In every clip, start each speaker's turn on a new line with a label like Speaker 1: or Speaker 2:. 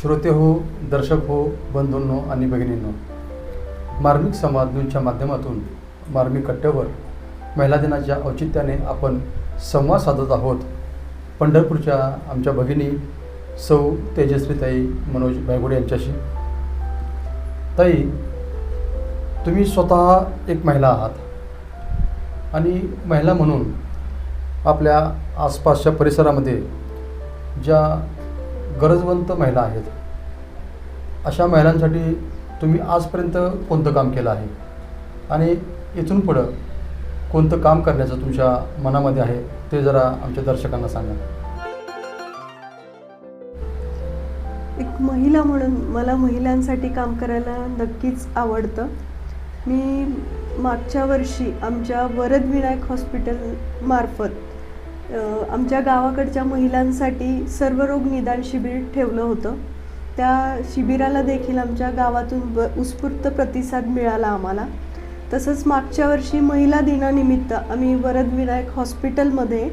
Speaker 1: श्रोते हो दर्शक हो बंधूंनो आणि भगिनींनो मार्मिक संवाद न्यूजच्या माध्यमातून मार्मिक कट्ट्यावर महिला दिनाच्या औचित्याने आपण संवाद साधत आहोत. पंढरपूरच्या आमच्या भगिनी सौ तेजस्वीताई मनोज बायगुडे यांच्याशी. ताई तुम्ही स्वतः एक महिला आहात आणि महिला म्हणून आपल्या आसपासच्या परिसरामध्ये ज्या गरजवंत महिला आहेत. अशा महिलांसाठी तुम्ही आजपर्यंत कोणतं काम केलं आहे? आणि इथून पुढं कोणतं काम करण्याचं तुमच्या मनामध्ये आहे ते जरा आमच्या दर्शकांना सांगा.
Speaker 2: एक महिला म्हणून मला महिलांसाठी काम करायला नक्कीच आवडतं. मी मागच्या वर्षी आमच्या वरदविनायक हॉस्पिटलमार्फत हॉस्पिटल मार्फत आमच्या गावाकडच्या महिलांसाठी सर्वरोग निदान शिबिर ठेवलं होतं. त्या शिबिराला देखील आमच्या गावातून ब उत्स्फूर्त प्रतिसाद मिळाला आम्हाला. तसंच मागच्या वर्षी महिला दिनानिमित्त आम्ही वरदविनायक हॉस्पिटलमध्ये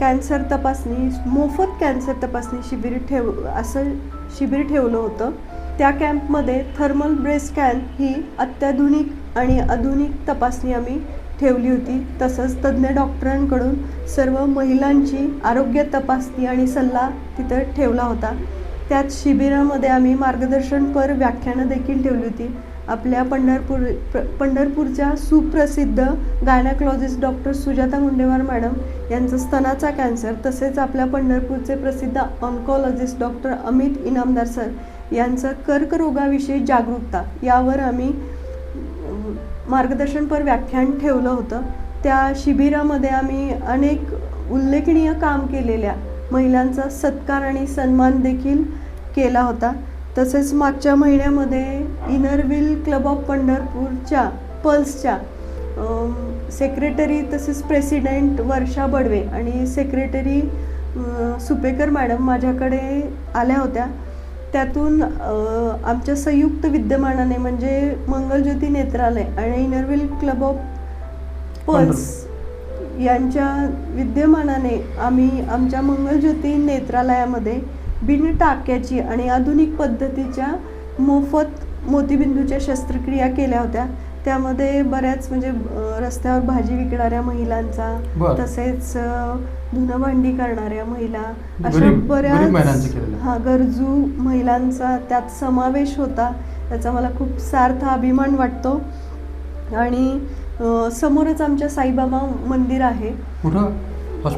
Speaker 2: कॅन्सर तपासणी मोफत कॅन्सर तपासणी शिबिर ठेव असं शिबिर ठेवलं होतं. त्या कॅम्पमध्ये थर्मल ब्रेस्ट स्कॅन ही अत्याधुनिक आणि आधुनिक तपासणी आम्ही ठेवली होती. तसंच तज्ज्ञ डॉक्टरांकडून सर्व महिलांची आरोग्य तपासणी आणि सल्ला तिथं ठेवला होता. त्याच शिबिरामध्ये आम्ही मार्गदर्शनपर व्याख्यानं देखील ठेवली होती. आपल्या पंढरपूर पंढरपूरच्या सुप्रसिद्ध gynaecologist doctor Sujata Mundewar madam यांचं स्तनाचा कॅन्सर तसेच आपल्या पंढरपूरचे प्रसिद्ध oncologist doctor Amit Inamdar sir यांचं कर्करोगाविषयी जागरूकता यावर आम्ही मार्गदर्शनपर व्याख्यान ठेवलं होतं. त्या शिबिरामध्ये आम्ही अनेक उल्लेखनीय काम केलेल्या महिलांचा सत्कार आणि सन्मान देखील केला होता. तसेच मागच्या महिन्यामध्ये इनरविल क्लब ऑफ पंढरपूरच्या पल्सच्या सेक्रेटरी तसेच प्रेसिडेंट वर्षा बडवे आणि सेक्रेटरी सुपेकर मॅडम माझ्याकडे आल्या होत्या. त्यातून आमच्या संयुक्त विद्यमानाने म्हणजे मंगलज्योती नेत्रालय आणि इनरविल क्लब ऑफ पल्स यांच्या विद्यमानाने आम्ही आमच्या मंगलज्योती नेत्रालयामध्ये बिन टाक्याची आणि आधुनिक पद्धतीच्या मोफत मोतीबिंदूच्या शस्त्रक्रिया केल्या होत्या. त्यामध्ये बऱ्याच म्हणजे रस्त्यावर भाजी विकणाऱ्या महिलांचा. तसेच अ, धुणं भांडी करणाऱ्या महिला अशा बऱ्याच. हा गरजू महिलांचा त्यात समावेश होता त्याचा मला खूप सार्थ अभिमान वाटतो आणि समोरच आमच्या साईबाबा मंदिर आहे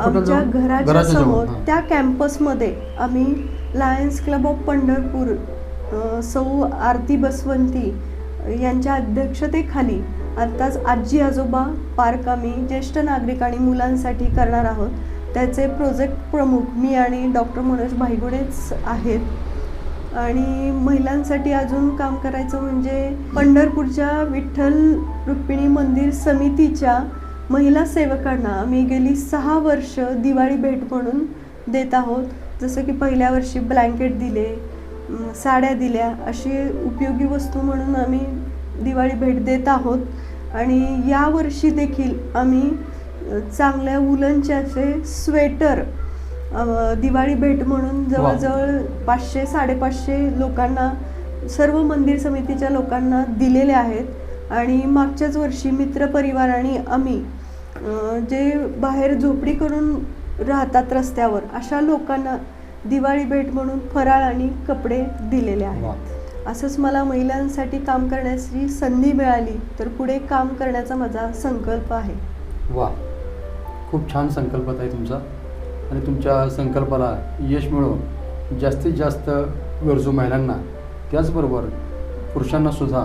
Speaker 2: आमच्या? घराच्या समोर. त्या कॅम्पसमध्ये आम्ही लायन्स क्लब ऑफ पंढरपूर सौ आरती बसवंती यांच्या अध्यक्षतेखाली आत्ताच आजी आजोबा पार्क आम्ही ज्येष्ठ नागरिक आणि मुलांसाठी करणार आहोत. त्याचे प्रोजेक्ट प्रमुख मी आणि डॉक्टर मनोज भाईगुडेच आहेत. आणि महिलांसाठी अजून काम करायचं म्हणजे पंढरपूरच्या विठ्ठल रुक्मिणी मंदिर समितीच्या महिला सेवकांना आम्ही गेली सहा वर्ष दिवाळी भेट म्हणून देत आहोत. जसं की पहिल्या वर्षी ब्लँकेट दिले साड्या दिल्या. अशी उपयोगी वस्तू म्हणून आम्ही दिवाळी भेट देत आहोत. आणि यावर्षी देखील आम्ही चांगल्या उलनचे स्वेटर दिवाळी भेट म्हणून जवळजवळ पाचशे साडेपाचशे लोकांना सर्व मंदिर समितीच्या लोकांना दिलेले आहेत. आणि मागच्याच वर्षी मित्रपरिवार आणि आम्ही जे बाहेर झोपडी करून राहतात रस्त्यावर अशा लोकांना दिवाळी भेट म्हणून फराळ आणि कपडे दिलेले आहेत. असंच मला महिलांसाठी काम करण्याची संधी मिळाली तर पुढे काम करण्याचा माझा संकल्प आहे.
Speaker 1: वा खूप छान संकल्प आहे तुमचा. आणि तुमच्या संकल्पाला यश मिळो जास्तीत जास्त गरजू महिलांना त्याचबरोबर पुरुषांनासुद्धा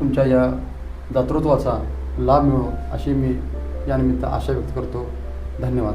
Speaker 1: तुमच्या या दातृत्वाचा लाभ मिळो अशी मी यानिमित्त आशा व्यक्त करतो. धन्यवाद.